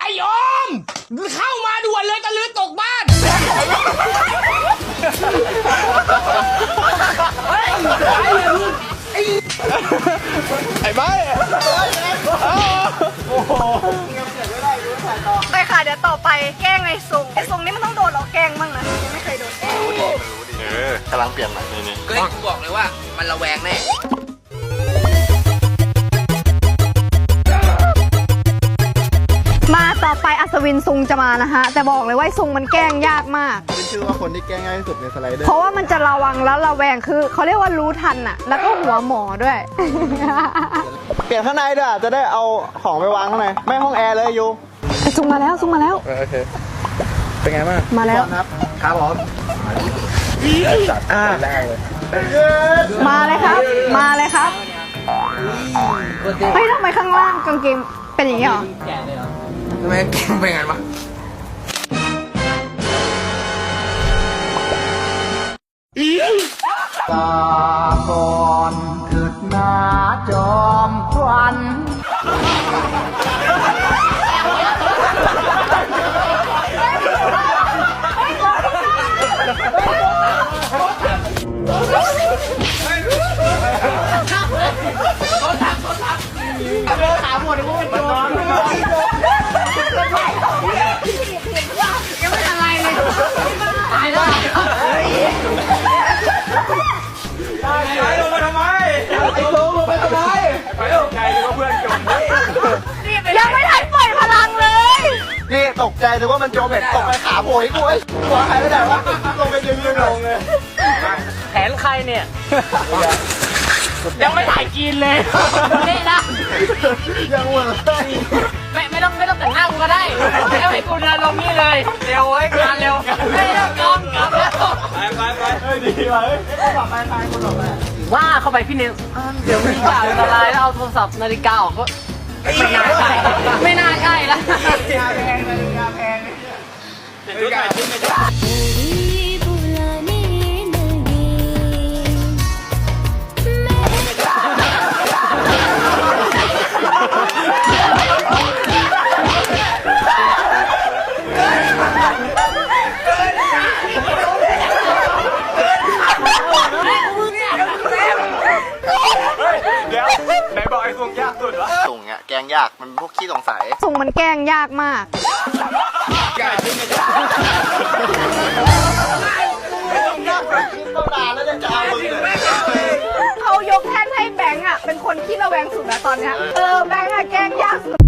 ไอ้ออมเข้ามาด่วนเลยตะลือตกบ้านไอ้ใบไปค่ะ เดี๋ยวต่อไปแกล้งไอ้ซุงไอ้ซุงนี่มันต้องโดนเราแกล้งบ้างนะยังไม่เคยโดนแกล้งเออกำลังเปลี่ยนใหม่นี่นี่เฮ้ยกูบอกเลยว่ามันระแวงแน่ อไปอัศวินซุงจะมานะฮะ แต่บอกเลยว่าไอ้ซุงมันแกล้งยากมาก ขึ้นชื่อว่าคนที่แกล้งง่ายที่สุดในสไลเดอร์เพราะว่ามันจะระวังแล้วระแวงคือเขาเรียกว่ารู้ทันอะแล้วก็หัวหมอด้วย เปลี่ยนข้างในด้วยจะได้เอาของไปวางข้างในไม่ห้องแอร์เลยยูไอ้ซุงมาแล้วซุงมาแล้ว โอเค เป็นไงบ้างมาแล้ว ครับครับผมจัดอ่าแรกเลยมาเลยครับ มาเลยครับเฮ้ยทำไมข้างล่างกางเกงเป็นอย่างนี้เหรอ ทำไมเป็นไงวะตาก่อนเกิดมาจอมควันยัง นี่ตกใจนึกว่ามันโจมเห็ดตกไปขาโผล่กูไอ้หัวหายไปไหนวะลงไปยืนยืนลงเลยแผนใครเนี่ย ยังไม่ถ่ายกินเลยนี่นะยังหัวเลยไม่ไม่ต้องไม่ต้องแต่งหน้ากูก็ได้เอาให้กูเดินลงนี่เลยเร็วไว้งานเร็วไม่ต้องกองกลับแล้วว่าเข้าไปพี่เนสอ้าวเดี๋ยวมีข่าวอันตรายแล้วเอาโทรศัพท์นาฬิกาออกก็ไม่น่าใช่ไม่น่าใช่ล เม่ยนชุม่อดหน่อย เดี๋ยวไหนบอกไอ้ทรงยากสุดวะ สุ่งเนี่ยแกงยากมันพวกขี้สงสัย ทรงมันแกงยากมาก ต้องนานแล้วจะเอามึงเลยเขายกแท่นให้แบงค์อะเป็นคนที่ระแวงสุดนะตอนเนี้ยเออแบงค์อะแกล้งยากสุด